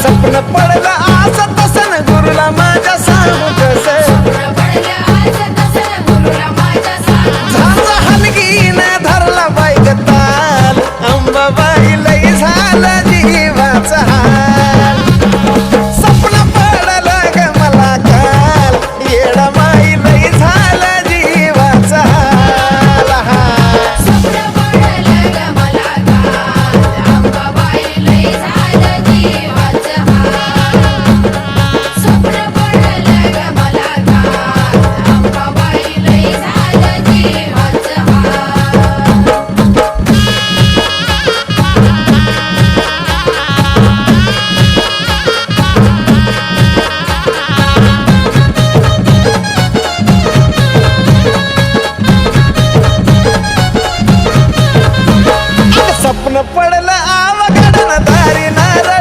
स्वप्न पडलं आज तसन गुरुला माझ्या सांगू कसं? झालं हलगीनं धरला बाई ताल अंबाबाई लई झालं जीवाचा സ്വപ്നപ്പട